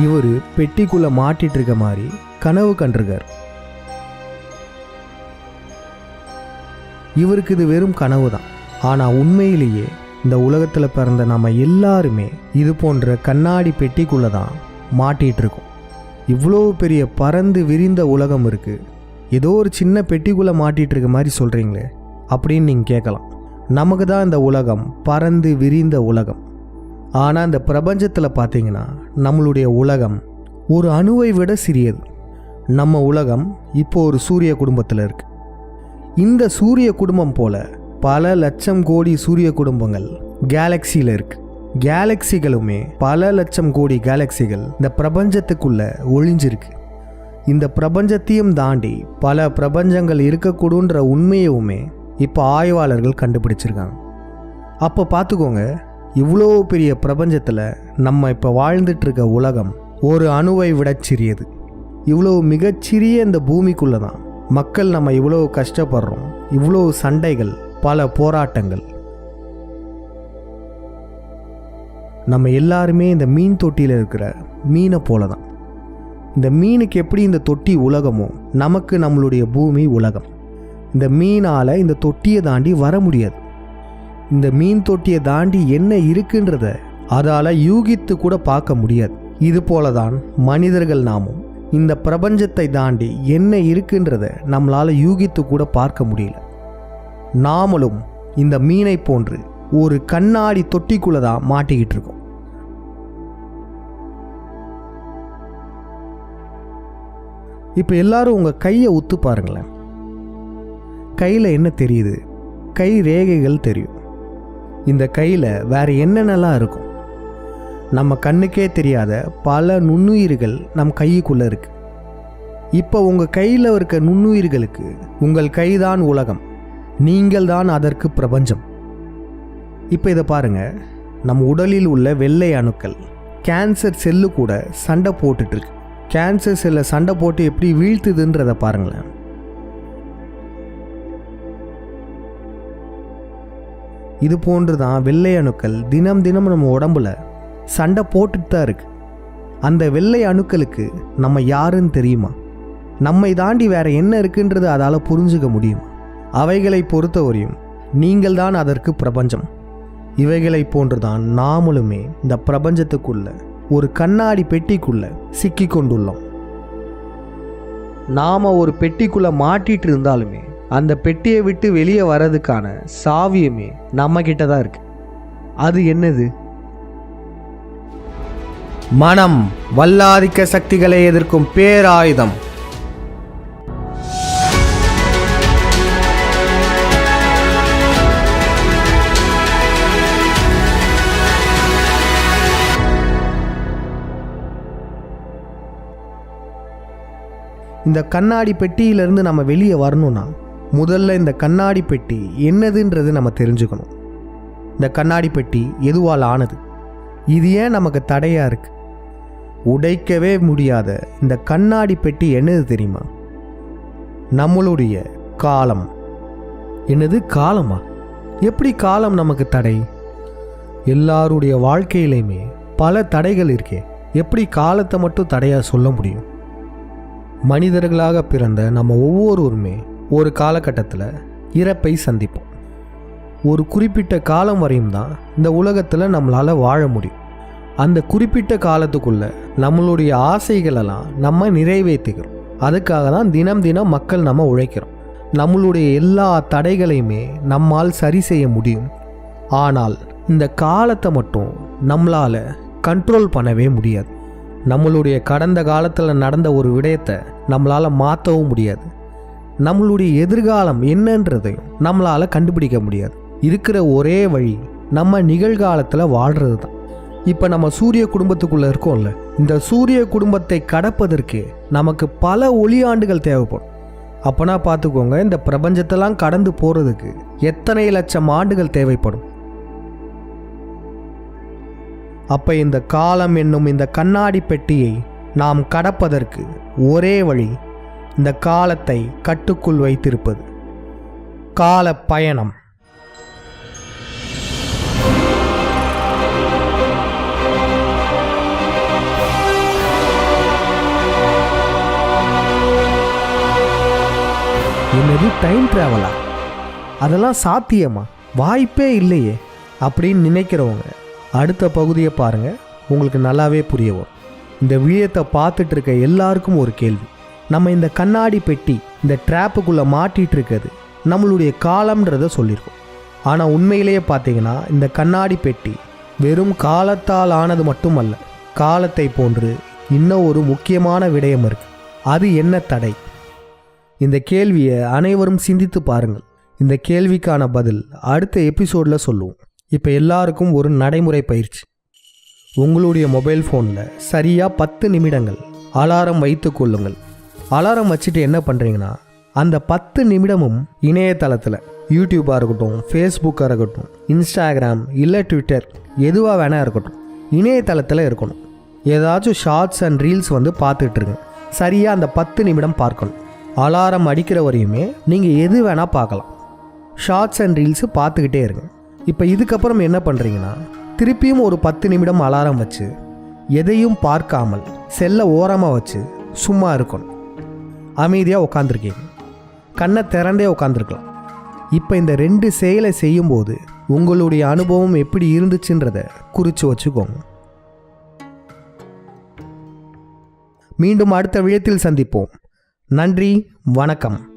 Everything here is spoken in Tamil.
இவர் பெட்டிக்குள்ளே மாட்டிட்டு இருக்க மாதிரி கனவு கண்டிருக்கார். இவருக்கு இது வெறும் கனவு தான் ஆனால் உண்மையிலேயே இந்த உலகத்தில் பிறந்த நம்ம எல்லாருமே இது போன்ற கண்ணாடி பெட்டிக்குள்ளே தான் மாட்டிகிட்டு இருக்கோம் இவ்வளோ பெரிய பறந்து விரிந்த உலகம் இருக்குது ஏதோ ஒரு சின்ன பெட்டிக்குள்ளே மாட்டிகிட்டு இருக்க மாதிரி சொல்கிறீங்களே அப்படின்னு நீங்கள் கேட்கலாம். நமக்கு தான் இந்த உலகம் பறந்து விரிந்த உலகம். ஆனால் இந்த பிரபஞ்சத்தில் பார்த்தீங்கன்னா நம்மளுடைய உலகம் ஒரு அணுவை விட சிறியது. நம்ம உலகம் இப்போ ஒரு சூரிய குடும்பத்தில் இருக்கு. இந்த சூரிய குடும்பம் போல பல லட்சம் கோடி சூரிய குடும்பங்கள் கேலக்சியில் இருக்கு. கேலக்சிகளுமே பல லட்சம் கோடி கேலக்சிகள் இந்த பிரபஞ்சத்துக்குள்ள ஒளிஞ்சிருக்கு. இந்த பிரபஞ்சத்தையும் தாண்டி பல பிரபஞ்சங்கள் இருக்கக்கூடுன்ற உண்மையுமே இப்போ ஆய்வாளர்கள் கண்டுபிடிச்சிருக்காங்க. அப்போ பார்த்துக்கோங்க இவ்வளோ பெரிய பிரபஞ்சத்தில் நம்ம இப்போ வாழ்ந்துட்டுருக்க உலகம் ஒரு அணுவை விட சிறியது. இவ்வளோ மிகச்சிறிய இந்த பூமிக்குள்ளே தான் மக்கள் நம்ம இவ்வளோ கஷ்டப்படுறோம் இவ்வளோ சண்டைகள் பல போராட்டங்கள். நம்ம எல்லாருமே இந்த மீன் தொட்டியில் இருக்கிற மீனை போல தான் இந்த மீனுக்கு எப்படி இந்த தொட்டி உலகமோ நமக்கு நம்மளுடைய பூமி உலகம். இந்த மீனால் இந்த தொட்டியை தாண்டி வர முடியாது. இந்த மீன் தொட்டியை தாண்டி என்ன இருக்குன்றத அதால் யூகித்து கூட பார்க்க முடியாது. இது போல தான் மனிதர்கள் நாமும் இந்த பிரபஞ்சத்தை தாண்டி என்ன இருக்குன்றத நம்மளால் யூகித்து கூட பார்க்க முடியல. நாமளும் இந்த மீனை போன்று ஒரு கண்ணாடி தொட்டிக்குள்ளே தான் மாட்டிக்கிட்டு இருக்கோம். இப்போ எல்லாரும் உங்கள் கையை உத்து பாருங்களேன். கையில் என்ன தெரியுது? கை ரேகைகள் தெரியும். இந்த கையில் வேற என்னென்னலாம் இருக்கும்? நம்ம கண்ணுக்கே தெரியாத பல நுண்ணுயிர்கள் நம் கைக்குள்ளே இருக்கு. இப்போ உங்கள் கையில் இருக்க நுண்ணுயிர்களுக்கு உங்கள் கைதான் உலகம் நீங்கள் தான் அதற்கு பிரபஞ்சம். இப்போ இதை பாருங்கள் நம் உடலில் உள்ள வெள்ளை அணுக்கள் கேன்சர் செல்லு கூட சண்டை போட்டுட்ருக்கு கேன்சர் செல்லை சண்டை போட்டு எப்படி வீழ்த்துதுன்றதை பாருங்களேன். இது போன்று தான் வெள்ளை அணுக்கள் தினம் தினம் நம்ம உடம்புல சண்டை போட்டுட்டு தான் இருக்கு. அந்த வெள்ளை அணுக்களுக்கு நம்ம யாருன்னு தெரியுமா? நம்மை தாண்டி வேற என்ன இருக்குன்றது அதால் புரிஞ்சுக்க முடியும்? அவைகளை பொறுத்தவரையும் நீங்கள் தான் அதற்கு பிரபஞ்சம். இவைகளை போன்றுதான் நாமளுமே இந்த பிரபஞ்சத்துக்குள்ள ஒரு கண்ணாடி பெட்டிக்குள்ள சிக்கி கொண்டுள்ளோம். நாம ஒரு பெட்டிக்குள்ள மாட்டிட்டு இருந்தாலுமே அந்த பெட்டியை விட்டு வெளியே வர்றதுக்கான சாவியமே நம்ம கிட்ட தான் இருக்கு. அது என்னது? மனம் வல்லாதிக்க சக்திகளை எதிர்க்கும் பேராயுதம். இந்த கண்ணாடி பெட்டியிலிருந்து நம்ம வெளியே வரணும்னா முதல்ல இந்த கண்ணாடி பெட்டி என்னதுன்றது நம்ம தெரிஞ்சுக்கணும். இந்த கண்ணாடி பெட்டி எதுவால் ஆனது? இது ஏன் நமக்கு தடையாக இருக்கு? உடைக்கவே முடியாத இந்த கண்ணாடி பெட்டி என்னது தெரியுமா? நம்மளுடைய காலம். என்னது காலமா? எப்படி காலம் நமக்கு தடை? எல்லாருடைய வாழ்க்கையிலையுமே பல தடைகள் இருக்கே. எப்படி காலத்தை மட்டும் தடையாக சொல்ல முடியும்? மனிதர்களாக பிறந்த நம்ம ஒவ்வொருவருமே ஒரு காலகட்டத்தில் இறப்பை சந்திப்போம். ஒரு குறிப்பிட்ட காலம் வரையும் தான் இந்த உலகத்தில் நம்மளால் வாழ முடியும். அந்த குறிப்பிட்ட காலத்துக்குள்ளே நம்மளுடைய ஆசைகளெல்லாம் நம்ம நிறைவேற்றுகிறோம் அதுக்காக தான் தினம் தினம் மக்கள் நம்ம உழைக்கிறோம். நம்மளுடைய எல்லா தடைகளையுமே நம்மால் சரி செய்ய முடியும். ஆனால் இந்த காலத்தை மட்டும் நம்மளால் கண்ட்ரோல் பண்ணவே முடியாது. நம்மளுடைய கடந்த காலத்தில் நடந்த ஒரு விடயத்தை நம்மளால் மாற்றவும் முடியாது. நம்மளுடைய எதிர்காலம் என்னன்றதையும் நம்மளால் கண்டுபிடிக்க முடியாது. இருக்கிற ஒரே வழி நம்ம நிகழ்காலத்தில் வாழ்கிறது தான் இப்போ நம்ம சூரிய குடும்பத்துக்குள்ளே இருக்கோம்ல இந்த சூரிய குடும்பத்தை கடப்பதற்கு நமக்கு பல ஒளியாண்டுகள் தேவைப்படும். அப்போனா பார்த்துக்கோங்க இந்த பிரபஞ்சத்தெல்லாம் கடந்து போகிறதுக்கு எத்தனை லட்சம் ஆண்டுகள் தேவைப்படும். அப்போ இந்த காலம் என்னும் இந்த கண்ணாடி பெட்டியை நாம் கடப்பதற்கு ஒரே வழி இந்த காலத்தை கட்டுக்குள் வைத்திருப்பது. கால பயணம். என்னது டைம் ட்ராவலா அதெல்லாம் சாத்தியமா? வாய்ப்பே இல்லையே அப்படின்னு நினைக்கிறவங்க. அடுத்த பகுதியை பாருங்கள் உங்களுக்கு நல்லாவே புரியவும் இந்த வீடியத்தை பார்த்துட்டு இருக்க எல்லாருக்கும் ஒரு கேள்வி. நம்ம இந்த கண்ணாடி பெட்டி இந்த ட்ராப்புக்குள்ளே மாட்டிகிட்டு இருக்கிறது நம்மளுடைய காலம்ன்றத சொல்லியிருக்கோம் ஆனால் உண்மையிலேயே பார்த்தீங்கன்னா இந்த கண்ணாடி பெட்டி வெறும் காலத்தால் ஆனது மட்டுமல்ல காலத்தை போன்று இன்னும் ஒரு முக்கியமான விடயம் இருக்கு. அது என்ன தடை? இந்த கேள்வியை அனைவரும் சிந்தித்து பாருங்கள். இந்த கேள்விக்கான பதில் அடுத்த எபிசோடில் சொல்லுவோம். இப்போ எல்லாருக்கும் ஒரு நடைமுறை பயிற்சி. உங்களுடைய மொபைல் ஃபோனில் சரியாக பத்து நிமிடங்கள் அலாரம் வைத்து கொள்ளுங்கள். அலாரம் வச்சுட்டு என்ன பண்ணுறீங்கன்னா அந்த பத்து நிமிடமும் இணையதளத்தில் யூடியூப்பாக இருக்கட்டும் ஃபேஸ்புக்காக இருக்கட்டும் இன்ஸ்டாகிராம் இல்லை ட்விட்டர் எதுவாக வேணால் இருக்கட்டும் இணையதளத்தில் இருக்கணும். ஏதாச்சும் ஷார்ட்ஸ் அண்ட் ரீல்ஸ் வந்து பார்த்துட்ருங்க சரியாக அந்த பத்து நிமிடம் பார்க்கணும். அலாரம் அடிக்கிற வரையுமே நீங்கள் எது வேணால் பார்க்கலாம். ஷார்ட்ஸ் அண்ட் ரீல்ஸு பார்த்துக்கிட்டே இருங்க. இப்போ இதுக்கப்புறம் என்ன பண்ணுறீங்கன்னா திருப்பியும் ஒரு பத்து நிமிடம் அலாரம் வச்சு எதையும் பார்க்காமல் செல்ல ஓரமாக வச்சு சும்மா இருக்கணும். அமைதியாக உட்காந்துருக்கீங்க கண்ணை திறந்தே உட்காந்துருக்கலாம் இப்போ இந்த ரெண்டு செயலை செய்யும்போது உங்களுடைய அனுபவம் எப்படி இருந்துச்சுன்றதை குறித்து வச்சுக்கோங்க. மீண்டும் அடுத்த விழத்தில் சந்திப்போம். நன்றி வணக்கம்.